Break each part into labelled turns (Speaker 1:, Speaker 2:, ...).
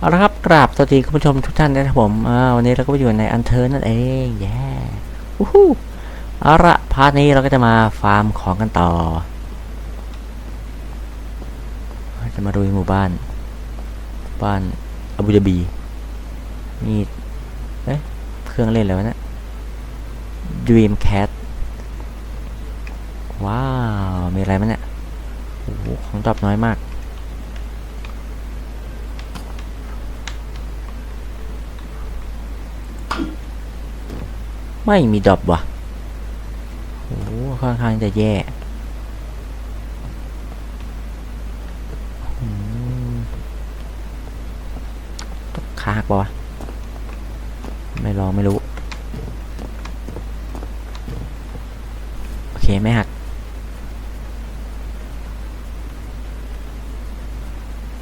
Speaker 1: เอาละครับกราบสวัสดีคุณผู้ชมทุกท่านนะครับผมวันนี้เราก็อยู่ในอันเทอร์นั่นเองแย่วู้ฮู้เอาละพาร์ทนี้เราก็จะมาฟาร์มของกันต่อ จะมาดูหมู่บ้าน บ้านอาบูดาบีมีเอ๊ะเครื่องเล่นอะไรวะเนะ Dreamcat ว้าว มีอะไรมั้ยเนี่ยโอ้โหของตอบน้อยมาก ไม่มีดอปว่ะโอ้โหค่อนข้างจะแย่คากปะวะ ไม่ลองไม่รู้ โอเค ไม่หัก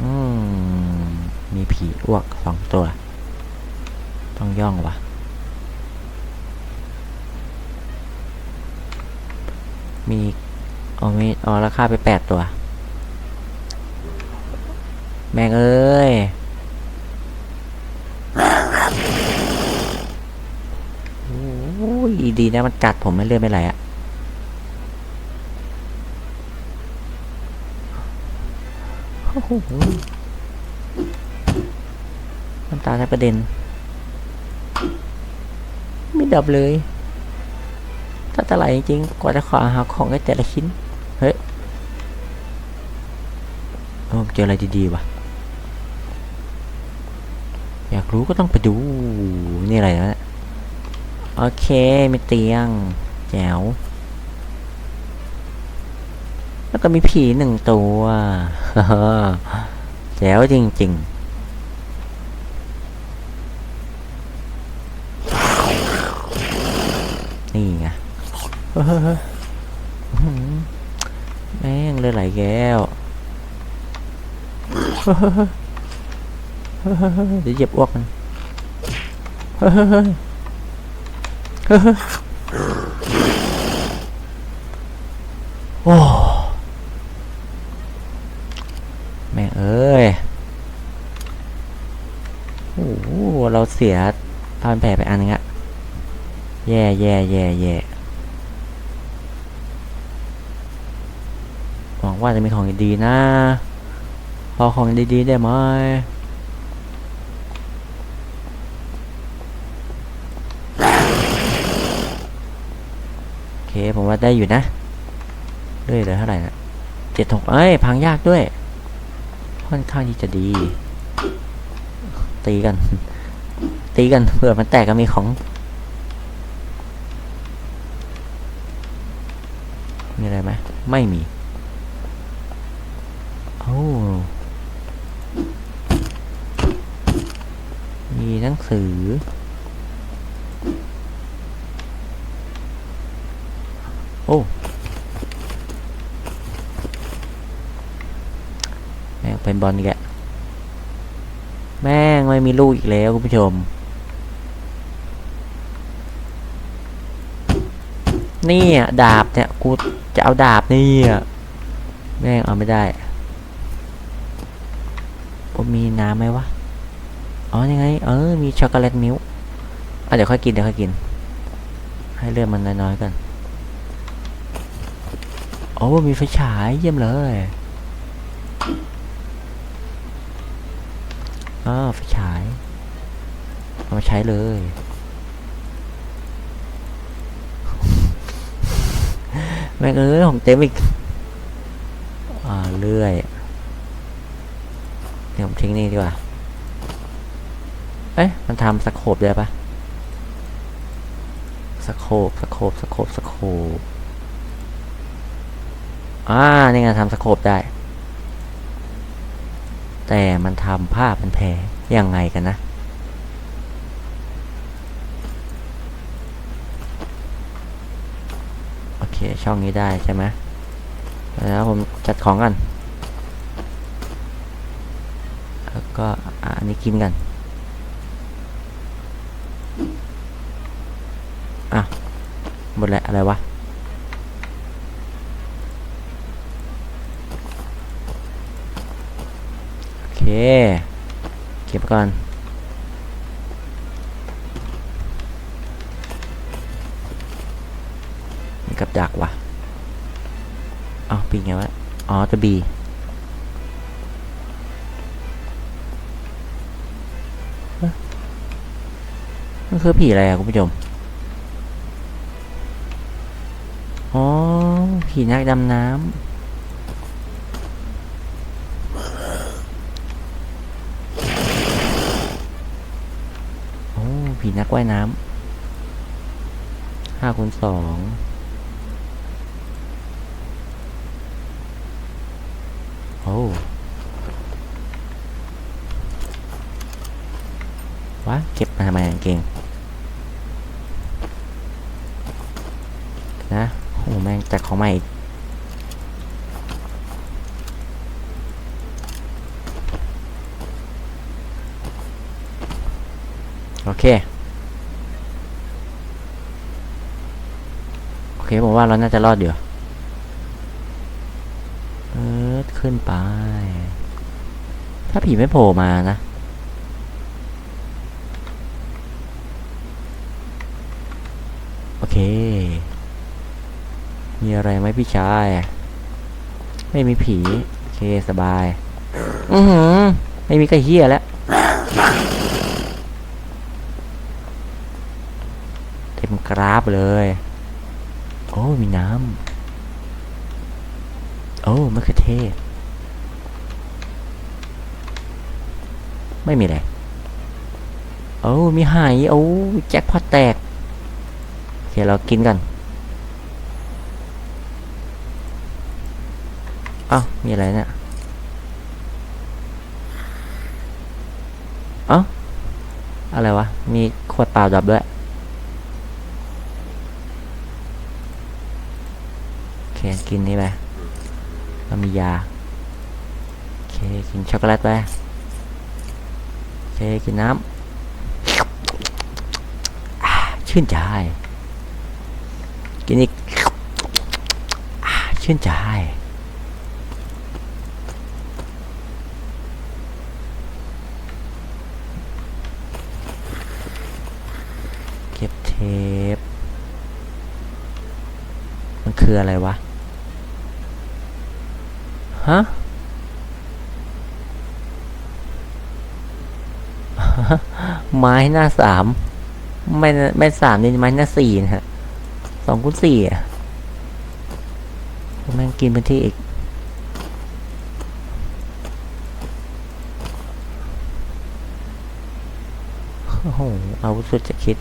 Speaker 1: อืมมีผีอ้วกสองตัว ต้องย่องว่ะ มีเอามีเอาราคาไปแปดตัว แม่งเอ้ย โอ้ยดีนะมันกัดผมไม่เลื่อนไม่ไหลอะน้ำตาแทบกระเด็น ไม่ดับเลย ถ้าตะไหลจริงๆกว่าจะขอหาของได้แต่ละชิ้น เฮ้ยโอ้เจออะไรดีๆวะอยากรู้ก็ต้องไปดู นี่อะไรนะโอเคมีเตียง แจ๋ว แล้วก็มีผีหนึ่งตัว แจ๋วจริง ๆ แม่งเลยไหลแก้วเดี๋ยวเหยียบอ้วกมันโอ้แม่เอ้ยโอ้เราเสียพันแผลไปอันนึงอะแย่แย่แย่แย่หวั งว่าจะมีของดีๆนะ พอของดีๆได้ไหมโอเคผมว่าได้อยู่นะเรื่อยเลยเท่าไหร่นะเจ็ดหกเอ้ย พังยากด้วย ค่อนข้างที่จะดี ตีกัน ตีกันเผื่อมันแตกก็มีของมีอะไรไหมไม่มี มีหนังสือ โอ้แม่งเป็นบอลแกแม่งไม่มีลูกอีกแล้วคุณผู้ชม นี่อะดาบเนี่ย กูจะเอาดาบนี่อะแม่งเอาไม่ได้ มมีน้ำไหมวะ อ๋อ ยังไง เออ มีช็อกโกแลตมิลค์อะเดี๋ยวค่อยกิน เดี๋ยวค่อยกิน ให้เลือดมันน้อยๆกันโอ้ มีไฟฉายเยี่ยมเลยอ่าไฟฉาย เอามาใช้เลยแม่งเอ้ยของเต็มอีก อ่าเลื่อย เดี๋ยวผมทิ้งนี่ดีกว่า เอ๊ะมันทำสโคบได้ปะสโคบสโคบสโคบสโคบอ่านี่ไงทำสโคบได้ แต่มันทำผ้าเป็นแผลยังไงกันนะโอเคช่องนี้ได้ใช่ไหมแล้วผมจัดของกัน แล้ว ก็อันนี้กินกันอะหมดแล้วอะไรวะโอเค เก็บก่อนมีกับดักวะอ้าปีไงวะ อ๋อตัวบี มันคือผีอะไรอะคุณผู้ชม อ๋อ ผีนักดำน้ำ โอ้ ผีนักว่ายน้ำห้าคูณสองโอ้วะเก็บมาทำไมกางเก่ง นะ โอ้ แม่งจัดของใหม่อีกโอเค โอเคผมว่าเราน่าจะรอดอยู่เออขึ้นไป ถ้าผีไม่โผล่มานะโอเค มีอะไรไหมพี่ชาย ไม่มีผี โอเคสบาย อือหือ ไม่มีกระเฮียแล้วเต็มกราฟเลย โอ้มีน้ำ โอ้มะเขือเทศ ไม่มีอะไรโอ้มีหาย โอ้แจ็คพอตแตก โอเค เรากินกัน อ้ามีอะไรเนี่ยเอ้าอะไรวะ มีขวดเปล่าดับด้วย โอเค กินนี่ไปเรามียา โอเค กินช็อกโกแลตไป โอเค กินน้ำชื่นใจ กินอีกอ่ชื่นใจ เทปมันคืออะไรวะ ฮะ ไม้หน้าสาม ไม่ไม่สามนี่ไม้หน้าสี่นะฮะสองคูณสี่อะแม่งกินพื้นที่อีกโอ้โหอาวุธสุดจะคิด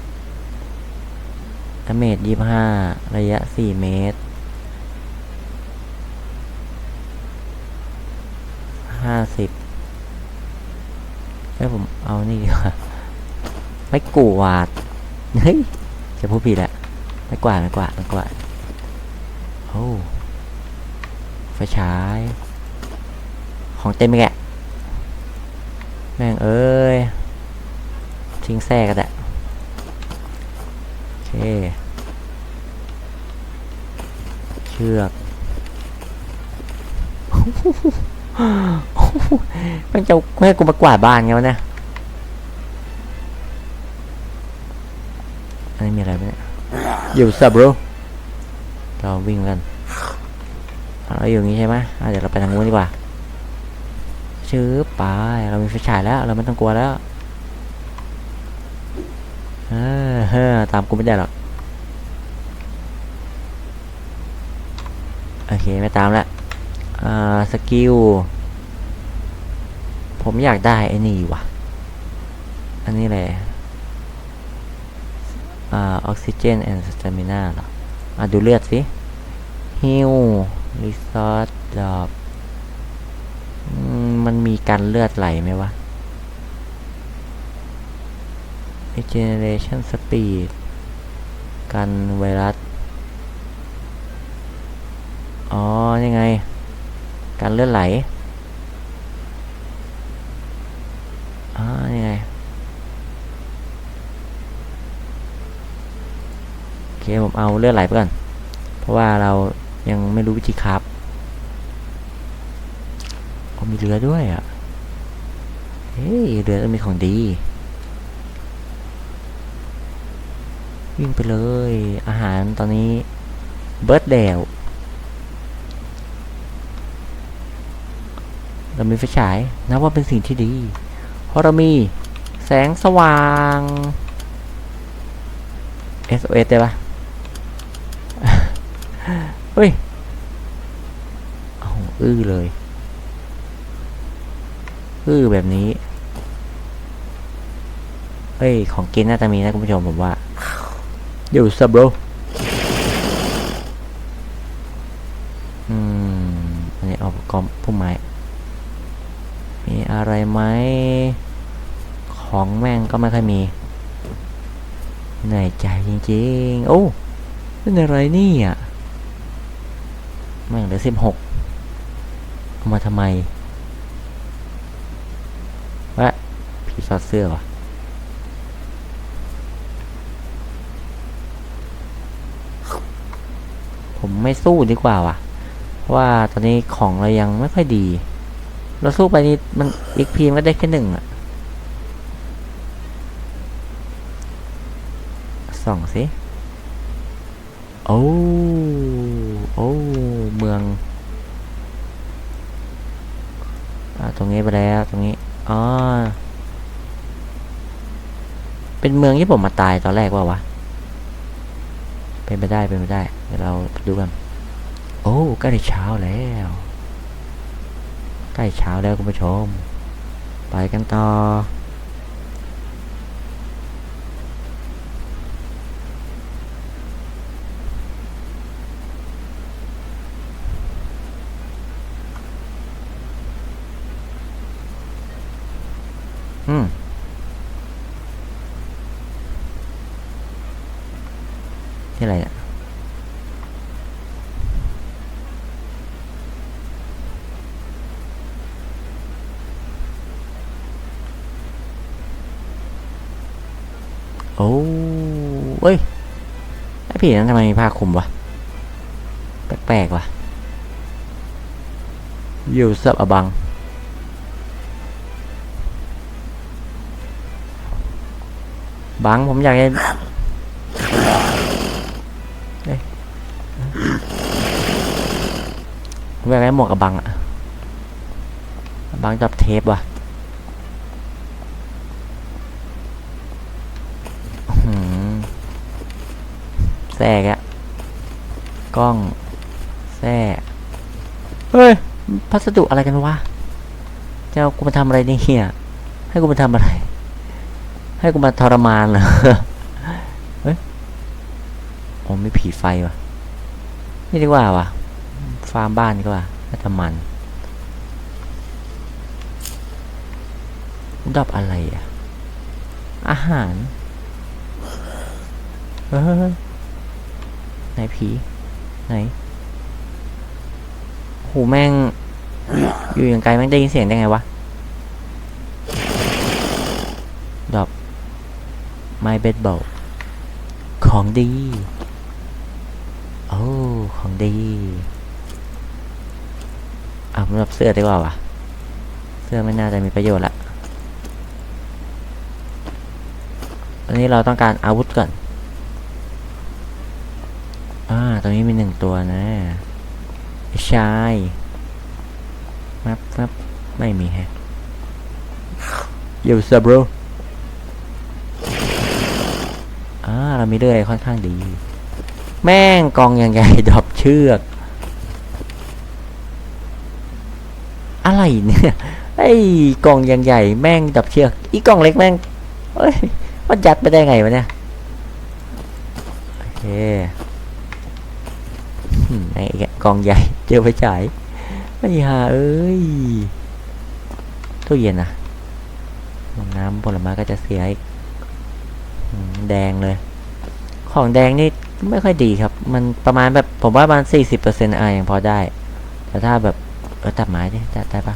Speaker 1: ดาเมจยี่ห้าระยะสี่เมตรห้าสิบให้ผมเอานี่ดีกว่าไม่กูวาดเฮ้ยจะพูดผิดแหละไม่กวาดไม่กวาดไม่กวาดโอ้ไฟฉาย ของเต็มไปแกะแม่งเอ้ยทิ้งแทรกกันแหละ เคเชือกมันจะให้กูมากวาดบ้านไงวะเนี่ยอันนี้มีอะไรไหมเนี่ยอยู่สับ bro เราวิ่งกันเราอยู่อย่างนี้ใช่ไหมอะเดี๋ยวเราไปทางนู้นดีกว่าชื้อไปเรามีไฟฉายแล้ว เราไม่ต้องกลัวแล้ว เฮ้อตามกูไม่ได้หรอก โอเค ไม่ตามละอ่าสกิล ผมอยากได้ไอ้นี่ว่ะ อันนี้เลยอ่าออกซิเจนแอนด์สเตมินาเหรออะดูเลือดสิฮิวรีซอสดอบมันมีการเลือดไหลไหมวะ regeneration speed กันไวรัส อ๋อ ยังไง การเลือดไหล อ๋อ ยังไง โอเค ผมเอาเลือดไหลไปก่อน เพราะว่าเรายังไม่รู้วิธีครับโอ้มีเรือด้วยอะ เฮ้ย เรือต้องมีของดี วิ่งไปเลย อาหารตอนนี้เบิร์ดเดวเรามีไฟฉายนับว่าเป็นสิ่งที่ดี เพราะเรามีแสงสว่าง SOS ได้ปะเฮ้ยเอาอื้อเลย อื้อแบบนี้ เฮ้ย ของกินน่าจะมีนะคุณผู้ชมผมว่า ยู่ซับโรอืมอันนี้เอากอมพุ่มไม้ มีอะไรไหม ของแม่งก็ไม่ค่อยมีเหนื่อยใจจริงๆ โอ้เป็นอะไรนี่อะ แม่งเหลือสิบหกเอามาทำไมวะผีซอดเสื้อวะ ผมไม่สู้ดีกว่าว่ะ เพราะว่าตอนนี้ของเรายังไม่ค่อยดี เราสู้ไปนี่มันอีกพีมนก็ได้แค่หนึ่งอะส่องสิ โอ้โอ้เมืองอตรงนี้ไปแล้วตรงนี้อ๋อเป็นเมืองที่ผมมาตายตอนแรกว่าวะ เป็นไปได้เป็นไปได้ เดี๋ยวเราดูกัน โอ้ใกล้เช้าแล้ว ใกล้เช้าแล้วคุณผู้ชม ไปกันต่อม ที่อะไรเนี่ยโอ้เอ้ยไอผีนั้นทำไมมีผ้าคลุมวะ แปลกๆวะอยู่ซับอะบังบังผมอยากจะ อยากได้หมวกกับบังอะบังจับเทปว่ะแทรกอะกล้องแทรกเฮ้ย พัสดุอะไรกันวะจะเอากูมาทำอะไรนี่เฮียให้กูมาทำอะไร ให้กูมาทรมานเหรอเฮ้ยโอ้ไม่ผีไฟวะนี่ดีกว่าวะาร์มบ้านดีกว่าน่าจะมัน ดับอะไรอะอาหารเฮ้ยไหนผีไหนโหแม่ง อยู่อย่างไกลแม่งได้ยินเสียงได้ไงวะดอกไม้เบสบอลของดี โอ้ ของดี อะผมรับเสื้อดีกว่าวะเสื้อไม่น่าจะมีประโยชน์ละอันนี้เราต้องการอาวุธก่อน อ่า ตรงนี้มีหนึ่งตัวนะชายมับมับไม่มีแฮะยูซับโรอ่า เรามีเรื่อยค่อนข้างดี แม่งกองยังไงดอบเชือก อะไรเนี่ยไอ้กองยังใหญ่แม่งดับเชือกอีกล่องเล็กแม่งเอ้ยมันยัดไปได้ไงวะเนี่ยโอเคไอ้แกะกองใหญ่เจอไฟฉายไอ้ห่าเอ้ยตู้เย็นอะน้ำผลไม้ก็จะเสียแดงเลย ของแดงนี่ไม่ค่อยดีครับ มันประมาณแบบผมว่าประมาณสี่สิบเปอร์เซ็นต์อะยังพอได้ แต่ถ้าแบบ เอตัดไม้ดิตัดได้ปะ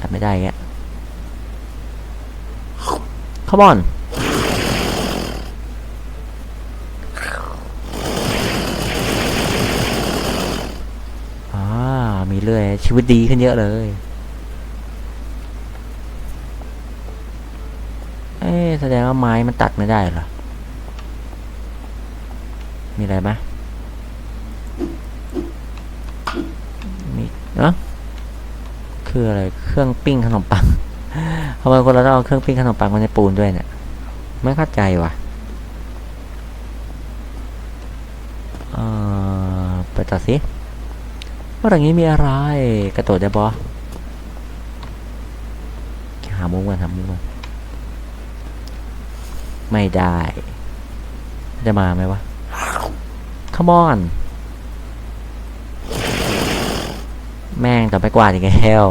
Speaker 1: ตัดไม่ได้แกขบอนมีเรื่อย ชีวิตดีขึ้นเยอะเลย เอ๊แสดงว่าไม้มันตัดไม่ได้เหรอ มีอะไรไหม นะคืออะไรเครื่องปิ้งขนมปังทำไมคนเราต้องเอาเครื่องปิ้งขนมปังมาในปูนด้วยเนี่ยไม่เข้าใจว่ะเออไปต่อสิว่าอย่างนี้มีอะไรกระโดดได้บอหามุมกันหามุมกันไม่ได้ จะมาไหมวะ Come on แม่งแต่ไม่กวาดอีกแล้ว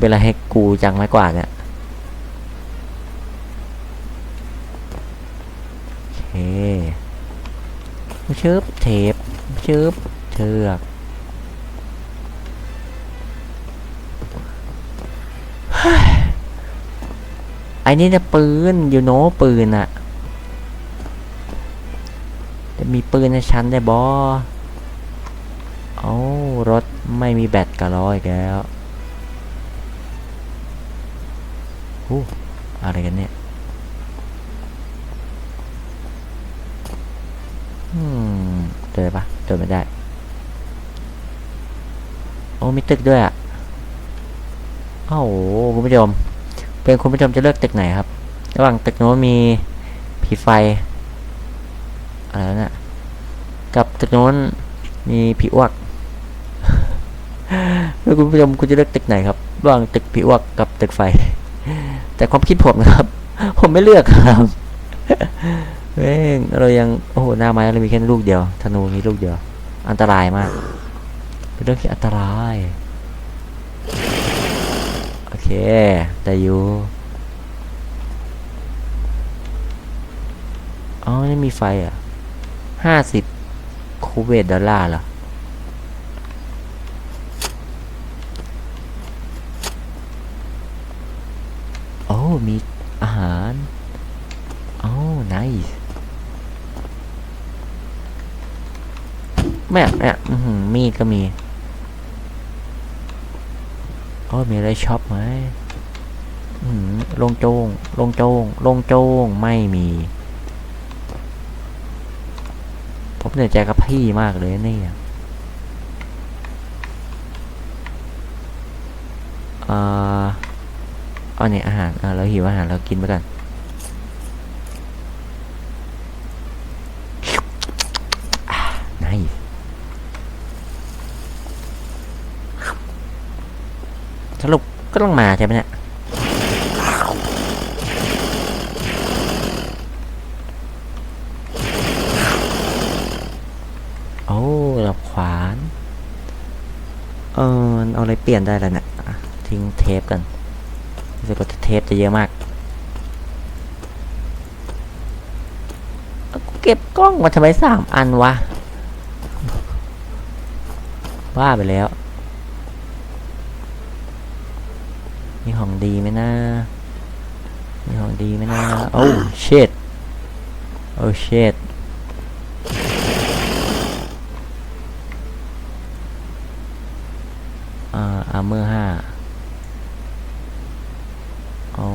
Speaker 1: เวลาให้กูจังไม่กวาดเนี่ยโอเคชึบเทปชึบเชือกไอ้นี่เนี่ยปืนอยู่โน้ปืนอะจะมีปืนในชั้นได้บอเอารถ ไม่มีแบตกะร้อยแล้วหูอะไรกันเนี่ยอืมเจอปะเจอไม่ได้ โอ้มีตึกด้วยอะโอ้โหคุณผู้ชม เป็นคุณผู้ชมจะเลือกตึกไหนครับ ระหว่างตึกโน้นมีผีไฟอะไรนะกับตึกโน้นมีผีอ้วก แล้วคุณผู้ชมคุณจะเลือกตึกไหนครับระหว่างตึกผีอ้วกกับตึกไฟ แต่ความคิดผมนะครับ ผมไม่เลือกครับเว้งเรายังโอ้โหหน้าไม้เรามีแค่ลูกเดียวธนูมีลูกเดียว อันตรายมาก เป็นเรื่องที่อันตรายโอเค แต่อยู่อ๋อนี่มีไฟอะห้าสิบคูเวตดอลลาร์เหรอ โอ้ มีอาหารโอ้ nice แม่แม่มีก็มีโอ้มีอะไรช็อปไหมอื้อหือลงโจง ลงโจง ลงโจง ไม่มี ผมเหนื่อยใจกับพี่มากเลยเนี่ยอ่อ เอาเนี่อาหารอ่าเราหิวอาหารเรากินไปก่อนไนสรุปก็ต้องมาใช่ไหมเนี่ยโอ้ดับขวาน เออเอาอะไรเปลี่ยนได้แล้วเนี่ยทิ้งเทปกัน รู้สึกว่าเทปจะเยอะมากเกูเก็บกล้องมาทำไมสามอันวะบ้าไปแล้ว มีของดีไหมนะ มีของดีไหมนะโอ้เชิดโอ้เชิดอ่าอาร์เมอร์ห้าโอ้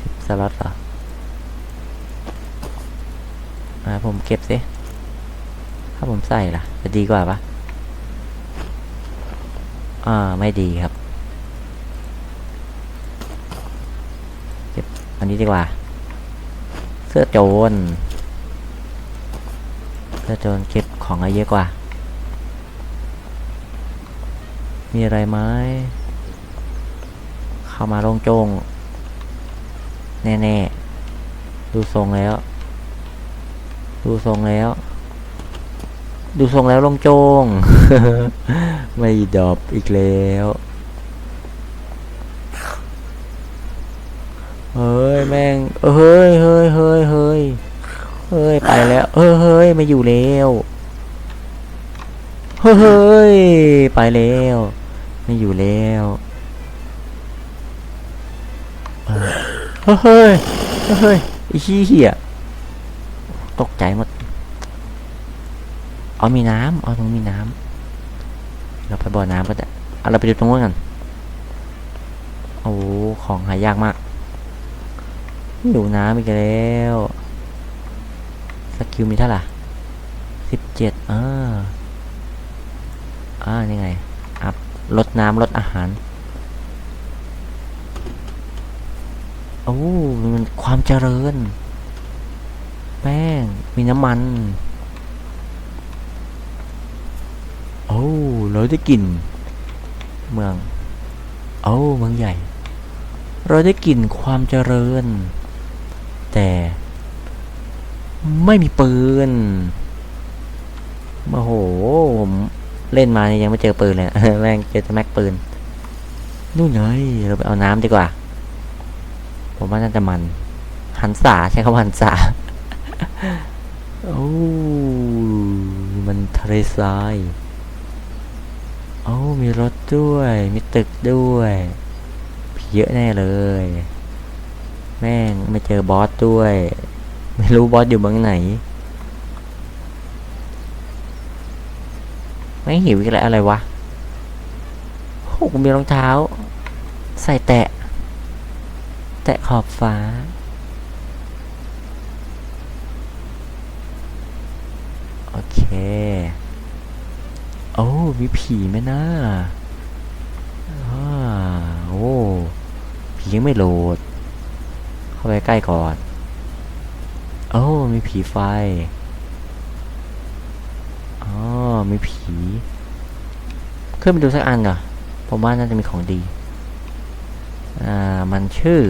Speaker 1: สิบสล็อตเหรออ่าผมเก็บสิ ถ้าผมใส่ล่ะ จะดีกว่าปะอ่า ไม่ดีครับ เก็บอันนี้ดีกว่า เสื้อโจร เสื้อโจรเก็บของอะไรเยอะกว่า มีอะไรไหม เข้ามาลงโจง แน่ ๆ ดูทรงแล้ว ดูทรงแล้ว ดูทรงแล้วลงโจง ไม่ดรอปอีกแล้ว เฮ้ยแม่ง เฮ้ยเฮ้ยเฮ้ยเฮ้ยเฮ้ยไปแล้ว เฮ้ยเฮ้ยไม่อยู่แล้วเฮ้ยเฮ้ยไปแล้ว ไม่อยู่แล้วเฮ้ยเฮ้ยเฮ้ยไอ้เหี้ย ตกใจหมด เอามีน้ำเอาตรงมีน้ำเราไปบ่อน้ำก็ได้เอาเราไปดูตรงนู้นกันโอ้ของหายากมากอยู่น้ำอีกแล้วสกิลมีเท่าไหร่สิบเจ็ดอ่าอ่านี่ไงอัพลดน้ำลดอาหารโอ้มันความเจริญ แป้ง มีน้ำมัน โอ้เราได้กลิ่น เมือง โอ้เมืองใหญ่ เราได้กลิ่นความเจริญ แต่ ไม่มีปืนโอ้โห ผมเล่นมาเนี่ยยังไม่เจอปืนเลยแม่งเจอแต่แม็กปืน นู่นไงเราไปเอาน้ำดีกว่า ผมว่าน่าจะมัน หันษาใช้คำว่าหันษา โอ้มันทะเลทรายโอ้มีรถด้วย มีตึกด้วยเยอะแน่เลย แม่งไม่เจอบอสด้วย ไม่รู้บอสอยู่เมืองไหนไม่หิวอีกแล้วอะไรวะโอ้กูมีรองเท้า ใส่แตะ แตะขอบฟ้า โอ เค โอ้มีผีไหมนะอ่าโอ้ผียังไม่โหลด เข้าไปใกล้ก่อน โอ้มีผีไฟอ๋อมีผีขึ้นไปดูสักอันก่อนผมว่าน่าจะมีของดี อ่า มันชื่อ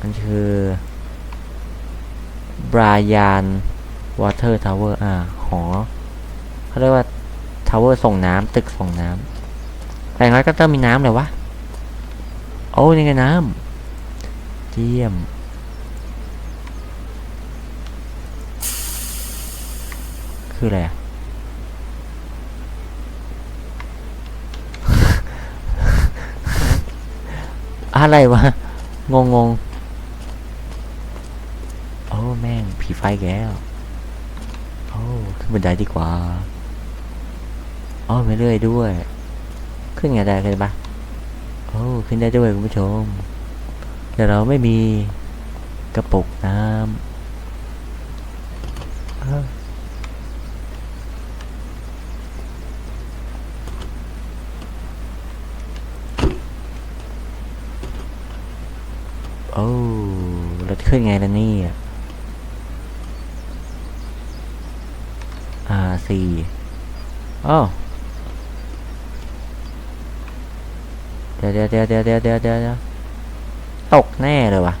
Speaker 1: มันคือ บรายาน วอเตอร์ทาวเวอร์อ่าหอเขาเรียกว่าทาวเวอร์ส่งน้ำตึกส่งน้ำแต่อย่างน้อยก็ต้องมีน้ำเลยวะ โอ้นี่ไงน้ำเยี่ยมคืออะไรอะอะไรวะ งงงโอ้ แม่ง ผีไฟแก้วโอ้ ขึ้นบันไดดีกว่าอ๋อไม่เรื่อยด้วย ขึ้นไงได้เลยปะโอ้ขึ้นได้ด้วยคุณผู้ชม แต่เราไม่มีกระปุกน้ำโอ้เราจะขึ้นไงล่ะนี่ยอ่า สี่อ้าวเดี๋ยวเดี๋ยวเดี๋ยวเดี๋ยวเดี๋ยวเดี๋ยวเดี๋ยวตกแน่เลยวะ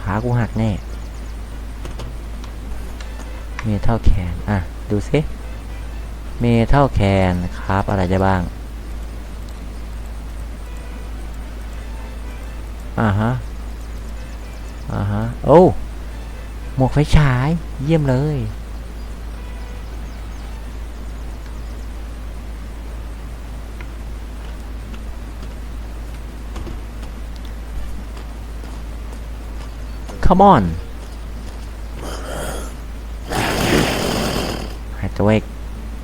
Speaker 1: ขากูหักแน่ เมทัลแคนอะ ดูสิเมทัลแคนครับอะไรได้บ้าง อ่าฮะ อ่าฮะ โอ้ วกไฟฉาย เยี่ยมเลย Come on หายตัวเอก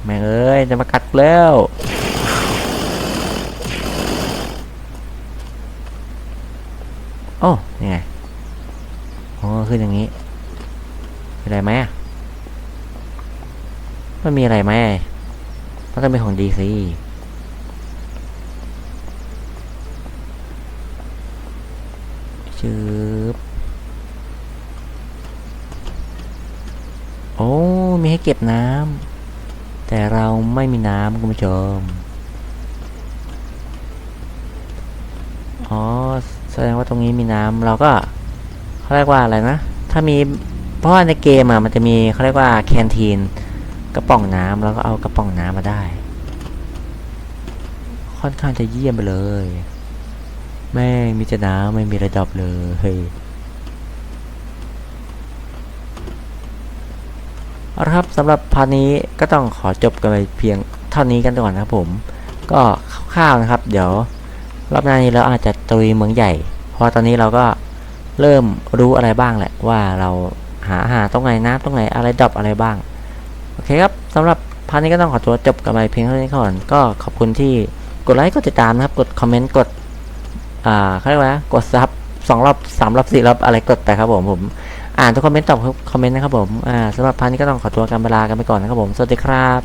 Speaker 1: แม่งเอ้ย จะมากัดแล้วโอ้นี่ไงโอ๋อขึ้นอย่างนี้ อะไรไหมมันมีอะไรไหมมันต้องเป็นของดีสิชืบโอ้ มีให้เก็บน้ำ แต่เราไม่มีน้ำคุณผู้ชม อ๋อ แสดงว่าตรงนี้มีน้ำ เราก็เขาเรียกว่าอะไรนะ ถ้ามี เพราะว่าในเกมอะมันจะมีเขาเรียกว่าแคนทีนกระป๋องน้ำแล้วก็เอากระป๋องน้ำมาได้ ค่อนข้างจะเยี่ยมไปเลยแม่มีแต่น้ำไม่มีระดับเลยเอาละครับสำหรับพาร์ทนี้ก็ต้องขอจบกันไปเพียงเท่านี้กันก่อนนะครับผม ก็คร่าวๆนะครับ เดี๋ยวรอบหน้านี้เราอาจจะตุยเมืองใหญ่ เพราะตอนนี้เราก็เริ่มรู้อะไรบ้างแหละว่าเรา หาหาตรงไหนน้ำตรงไหนอะไรดรอปอะไรบ้าง โอเคครับสำหรับพาร์ทนี้ก็ต้องขอตัวจบกันไปเพียงเท่านี้ก่อน ก็ขอบคุณที่กดไลค์กดติดตามนะครับ กดคอมเมนต์กดอ่าเขาเรียกว่ากดซับสองรอบสามรอบสี่รอบอะไรกดไปครับผมผมอ่านทุกคอมเมนต์ตอบคอมเมนต์นะครับผมอ่าสำหรับพันนี้ก็ต้องขอตัวกันเวลากันไปก่อนนะครับผม สวัสดีครับ